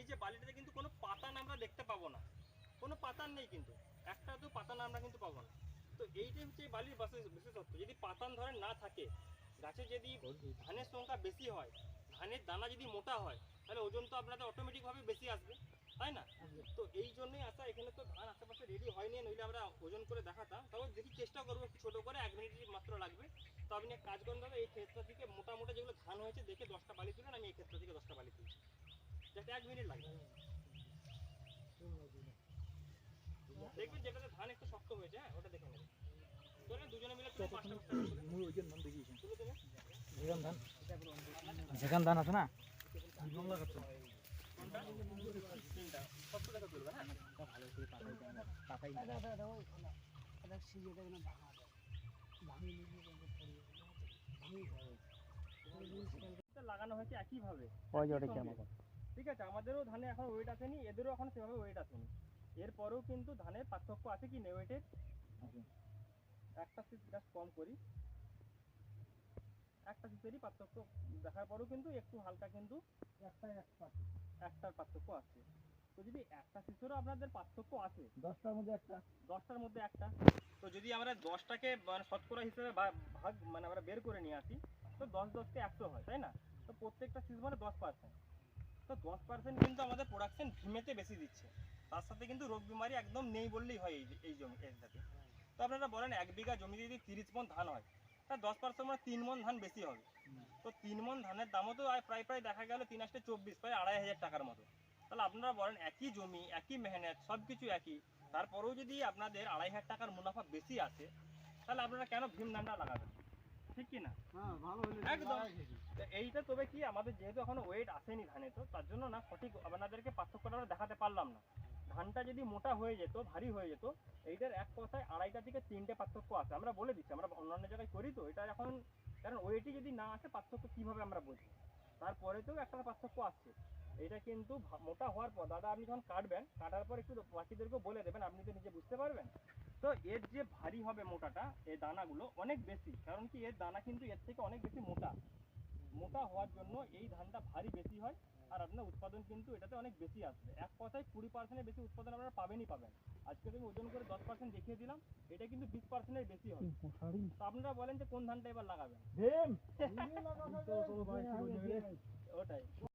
এই যে বালিটাতে কিন্তু কোনো পাতান আমরা দেখতে পাবো না। কোনো পাতান নেই কিন্তু। একটা তো পাতান আমরা কিন্তু পাবো না। তো এইটাই হচ্ছে এই বালির বিশেষ- বিশেষত্ব। যদি পাতান ধরেন না থাকে, গাছে যদি ধানের সংখ্যা বেশি হয়, ধানের দানা যদি মোটা হয়, তাহলে ওজন তো আপনাদের অটোমেটিকভাবে বেশি আসবে, তাই না? তো এই জন্যই আসা এখানে তো ধান আশেপাশে রেডি হয়নি, নইলে আমরা ওজন করে দেখাতাম। তাও দেখি চেষ্টা করব ছোটো করে, এক মিনিট মাত্র লাগবে। তো আপনি কাজ করুন দাদা, এই ক্ষেত্র থেকে মোটা মোটা যেগুলো ধান হয়েছে, দেখে দশটা বালি তুলেন, আমি এই ক্ষেত্র থেকে দশটা বালি তুলছি যাতে এক মিনিট লাগবে দেখবেন যেটাতে ধান একটু শক্ত হয়েছে হ্যাঁ ওটা দেখে নেবেন। যেখান ধান আছে না? হ্যাঁ? লাগানো হয়েছে একইভাবে। আছে আমাদেরও ধানে এখন ওয়েট আসেনি এদেরও এখন সেভাবে ওয়েট আসেনি। এরপরেও কিন্তু ধানের পার্থক্য আছে কি নেই ওয়েটের একটা সিট জাস্ট কম করি। একটা সিটেরই পার্থক্য দেখার পরেও কিন্তু একটু হালকা কিন্তু একটা একটার পার্থক্য আছে। তো যদি একটা সিটেরও আপনাদের পার্থক্য আছে দশটার মধ্যে একটা। দশটার মধ্যে একটা তো যদি আমরা দশটাকে মানে শতকরা হিসেবে ভাগ মানে আমরা বের করে নিয়ে আসি তো দশ দশকে একশো হয় তাই না? তো প্রত্যেকটা সিজ মানে দশ পার্সেন্ট তো দশ পার্সেন্ট কিন্তু আমাদের প্রোডাকশন ভিমেতে বেশি দিচ্ছে। তার সাথে কিন্তু রোগ বিমারি একদম নেই বললেই হয় এই এই জমি এটাতে তো আপনারা বলেন, এক বিঘা জমিতে যদি তিরিশ মন ধান হয়, তা দশ পার্সেন্ট মানে তিন মন ধান বেশি হবে। তো তিন মন ধানের দামও তো প্রায় প্রায় দেখা গেল তিন আসতে চব্বিশ, প্রায় আড়াই হাজার টাকার মতো। তাহলে আপনারা বলেন, একই জমি, একই মেহনত সব কিছু একই। তারপরেও যদি আপনাদের আড়াই হাজার টাকার মুনাফা বেশি আসে তাহলে আপনারা কেন ভীম ধানটা লাগাবেন? ঠিক কি না একদম। এইটা তবে কি আমাদের যেহেতু এখনও ওয়েট আসেনি ধানে তো তার জন্য না সঠিক আপনাদেরকে পার্থক্যটা আমরা দেখাতে পারলাম না। ধানটা যদি মোটা হয়ে যেত ভারী হয়ে যেত এইটার এক কথায় আড়াইটা থেকে তিনটে পার্থক্য আছে। আমরা বলে দিচ্ছি আমরা অন্যান্য জায়গায় করি তো এটা এখন কারণ ওয়েটই যদি না আসে পার্থক্য কীভাবে আমরা বুঝব? তারপরে তো একটা পার্থক্য আসছে এটা কিন্তু মোটা হওয়ার পর দাদা আপনি যখন কাটবেন কাটার পর একটু বাকিদেরকেও বলে দেবেন আপনি তো নিজে বুঝতে পারবেন। তো এর যে ভারী হবে মোটাটা এই দানাগুলো অনেক বেশি কারণ কি এর দানা কিন্তু এর থেকে অনেক বেশি মোটা। মোটা হওয়ার জন্য এই ধানটা ভারী বেশি হয় আর আপনার উৎপাদন কিন্তু এটাতে অনেক বেশি আসবে। এক কথায় কুড়ি পার্সেন্টের বেশি উৎপাদন আপনারা পাবেনই পাবেন। আজকে তুমি ওজন করে দশ পার্সেন্ট দেখিয়ে দিলাম এটা কিন্তু বিশ পার্সেন্টের বেশি হবে। তো আপনারা বলেন যে কোন ধানটা এবার লাগাবেন? ওটাই।